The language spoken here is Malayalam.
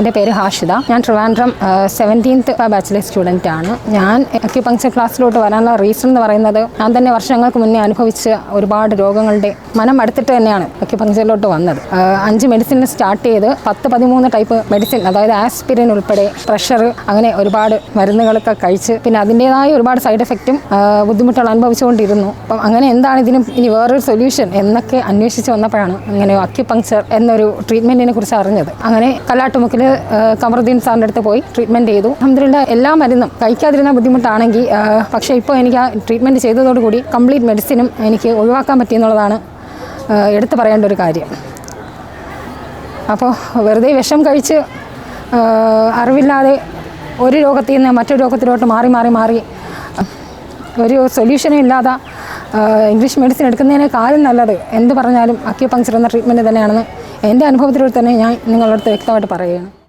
എന്റെ പേര് ഹാഷിത. ഞാൻ ട്രിവാൻഡ്രം സെവന്റീൻത്ത് ബാച്ചിലർ സ്റ്റുഡന്റ് ആണ്. ഞാൻ അക്യുപങ്ചർ ക്ലാസ്സിലോട്ട് വരാനുള്ള റീസൺ എന്ന് പറയുന്നത് ഞാൻ തന്നെ വർഷങ്ങൾക്ക് മുന്നേ അനുഭവിച്ച ഒരുപാട് രോഗങ്ങളുടെ മനം അടുത്തിട്ട് തന്നെയാണ് അക്യുപങ്ചറിലോട്ട് വന്നത്. അഞ്ച് മെഡിസിൻ സ്റ്റാർട്ട് ചെയ്ത് പത്ത് പതിമൂന്ന് ടൈപ്പ് മെഡിസിൻ അതായത് ആസ്പിരിൻ ഉൾപ്പെടെ പ്രഷർ അങ്ങനെ ഒരുപാട് മരുന്നുകളൊക്കെ കഴിച്ച് പിന്നെ അതിന്റേതായ ഒരുപാട് സൈഡ് എഫക്റ്റും ബുദ്ധിമുട്ടുകൾ അനുഭവിച്ചുകൊണ്ടിരുന്നു. അപ്പം അങ്ങനെ എന്താണ് ഇതിനും ഇനി വേറൊരു സൊല്യൂഷൻ എന്നൊക്കെ അന്വേഷിച്ച് വന്നപ്പോഴാണ് അങ്ങനെ അക്യുപങ്ചർ എന്നൊരു ട്രീറ്റ്മെന്റിനെ കുറിച്ച് അറിഞ്ഞത്. അങ്ങനെ കല്ലാട്ടുമുക്കിൽ കമറുദ്ദീൻ സാറിന്റെ അടുത്ത് പോയി ട്രീറ്റ്മെന്റ് ചെയ്തു. അഹമ്മദില്ല എല്ലാ മരുന്നും കഴിക്കാതിരുന്ന ബുദ്ധിമുട്ടാണെങ്കിൽ പക്ഷേ ഇപ്പോൾ എനിക്ക് ആ ട്രീറ്റ്മെന്റ് ചെയ്തതോടുകൂടി കംപ്ലീറ്റ് മെഡിസിനും എനിക്ക് ഒഴിവാക്കാൻ പറ്റിയെന്നുള്ളതാണ് എടുത്തു പറയേണ്ട ഒരു കാര്യം. അപ്പോൾ വെറുതെ വിഷം കഴിച്ച് അറിവില്ലാതെ ഒരു രോഗത്തിൽ നിന്ന് മറ്റൊരു രോഗത്തിലോട്ട് മാറി മാറി മാറി ഒരു സൊല്യൂഷനും ഇല്ലാതെ ഇംഗ്ലീഷ് മെഡിസിൻ എടുക്കുന്നതിനേക്കാളും നല്ലത്. എന്ത് പറഞ്ഞാലും അക്യുപങ്ക്ചർ എന്ന ട്രീറ്റ്മെന്റ് തന്നെയാണെന്ന് എന്റെ അനുഭവത്തിലൂടെ തന്നെ ഞാൻ നിങ്ങളുടെ അടുത്ത് വ്യക്തമായിട്ട് പറയുകയാണ്.